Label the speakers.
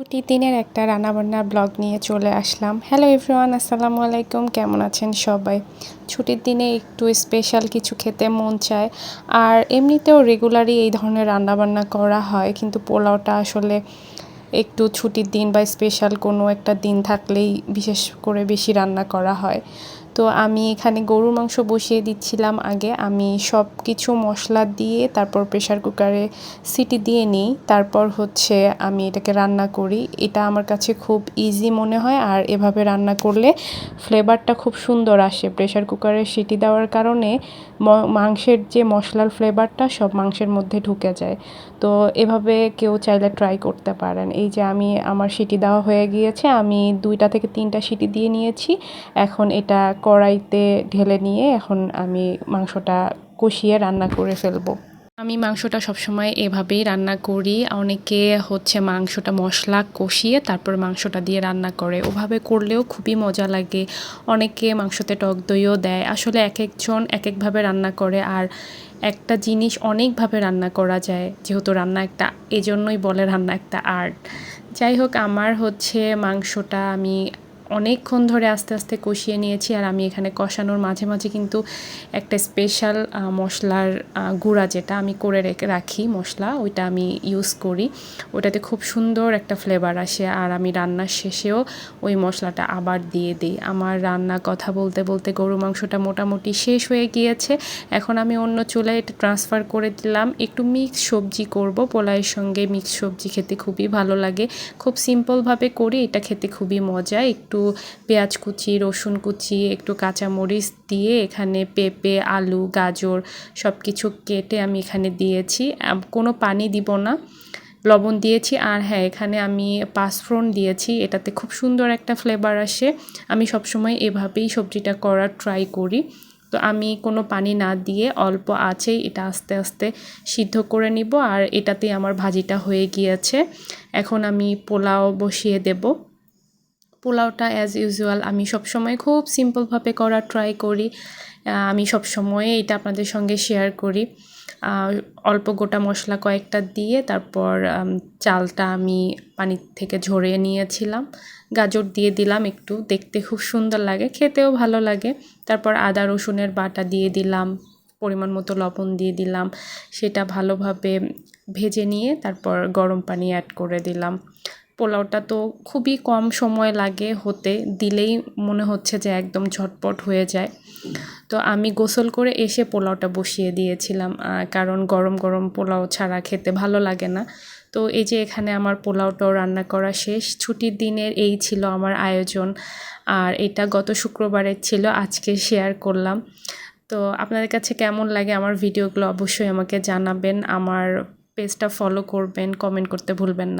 Speaker 1: ছুটির দিনের একটা রান্নাবান্নার ব্লগ নিয়ে চলে আসলাম। হ্যালো এভরিওয়ান আসসালামু আলাইকুম, কেমন আছেন সবাই? ছুটির দিনে একটু স্পেশাল কিছু খেতে মন চায়। আর এমনিতেও রেগুলারই এই ধরনের রান্নাবান্না করা হয়, কিন্তু পোলাওটা আসলে একটু ছুটির দিন বা স্পেশাল কোনো একটা দিন থাকলেই বিশেষ করে বেশি রান্না করা হয়। তো আমি এখানে গরুর মাংস বসিয়ে দিচ্ছিলাম আগে। আমি সব কিছু মশলা দিয়ে তারপর প্রেশার কুকারে সিটি দিয়ে নিই। তারপর হচ্ছে আমি এটাকে রান্না করি। এটা আমার কাছে খুব ইজি মনে হয়। আর এভাবে রান্না করলে ফ্লেভারটা খুব সুন্দর আসে। প্রেশার কুকারে সিটি দেওয়ার কারণে মাংসের যে মশলার ফ্লেভারটা সব মাংসের মধ্যে ঢুকে যায়। তো এভাবে কেউ চাইলে ট্রাই করতে পারেন। এই যে আমি, আমার সিটি দেওয়া হয়ে গিয়েছে। আমি দুইটা থেকে তিনটা সিটি দিয়ে নিয়েছি। এখন এটা কড়াইতে ঢেলে নিয়ে এখন আমি মাংসটা কষিয়ে রান্না করে ফেলব। আমি মাংসটা সবসময় এভাবেই রান্না করি। অনেকে হচ্ছে মাংসটা মশলা কষিয়ে তারপর মাংসটা দিয়ে রান্না করে। ওভাবে করলেও খুবই মজা লাগে। অনেকে মাংসতে টক দইও দেয়। আসলে এক একজন এক একভাবে রান্না করে আর একটা জিনিস অনেকভাবে রান্না করা যায়। যেহেতু রান্না একটা, এজন্যই বলে রান্না একটা আর্ট। যাই হোক, আমার হচ্ছে মাংসটা আমি অনেকক্ষণ ধরে আস্তে আস্তে কষিয়ে নিয়েছি আর আমি এখানে কষানোর মাঝে মাঝে কিন্তু একটা স্পেশাল মশলার গুঁড়া যেটা আমি করে রেখে মশলা, ওইটা আমি ইউজ করি। ওটাতে খুব সুন্দর একটা ফ্লেভার আসে আর আমি রান্নার শেষেও ওই মশলাটা আবার দিয়ে দিই। আমার রান্না কথা বলতে বলতে গরু মাংসটা মোটামুটি শেষ হয়ে গিয়েছে। এখন আমি অন্য চুলায় এটা ট্রান্সফার করে দিলাম। একটু মিক্স সবজি করব। পোলাইয়ের সঙ্গে মিক্স সবজি খেতে খুবই ভালো লাগে। খুব সিম্পলভাবে করি, এটা খেতে খুবই মজা। একটু পেঁয়াজ কুচি, রসুন কুচি, একটু কাঁচামরিচ দিয়ে এখানে পেঁপে, আলু, গাজর সব কিছু কেটে আমি এখানে দিয়েছি। কোনো পানি দিব না। লবণ দিয়েছি আর হ্যাঁ এখানে আমি পাঁচফোড়ন দিয়েছি। এটাতে খুব সুন্দর একটা ফ্লেভার আসে। আমি সবসময় এভাবেই সবজিটা করার ট্রাই করি। তো আমি কোনো পানি না দিয়ে অল্প আছেই এটা আস্তে আস্তে সিদ্ধ করে নিব। আর এটাতেই আমার ভাজিটা হয়ে গিয়েছে। এখন আমি পোলাও বসিয়ে দেবো। পোলাওটা অ্যাজ ইউজুয়াল আমি সবসময় খুব সিম্পলভাবে করার ট্রাই করি। আমি সব সময় এটা আপনাদের সঙ্গে শেয়ার করি। অল্প গোটা মশলা কয়েকটা দিয়ে তারপর চালটা আমি পানি থেকে ঝরিয়ে নিয়েছিলাম। গাজর দিয়ে দিলাম একটু, দেখতে খুব সুন্দর লাগে, খেতেও ভালো লাগে। তারপর আদা, রসুনের বাটা দিয়ে দিলাম, পরিমাণ মতো লবণ দিয়ে দিলাম, সেটা ভালোভাবে ভেজে নিয়ে তারপর গরম পানি অ্যাড করে দিলাম। পোলাওটা তো খুবই কম সময় লাগে হতে, দিলেই মনে হচ্ছে যে একদম ঝটপট হয়ে যায়। তো আমি গোসল করে এসে পোলাওটা বসিয়ে দিয়েছিলাম কারণ গরম গরম পোলাও ছাড়া খেতে ভালো লাগে না। তো এই যে এখানে আমার পোলাওটাও রান্না করা শেষ, ছুটির দিনের এই ছিল আমার আয়োজন, আর এটা গত শুক্রবারের ছিল, আজকে শেয়ার করলাম। তো আপনাদের কাছে কেমন লাগে আমার ভিডিওগুলো অবশ্যই আমাকে জানাবেন, আমার পেজটা ফলো করবেন, কমেন্ট করতে ভুলবেন না।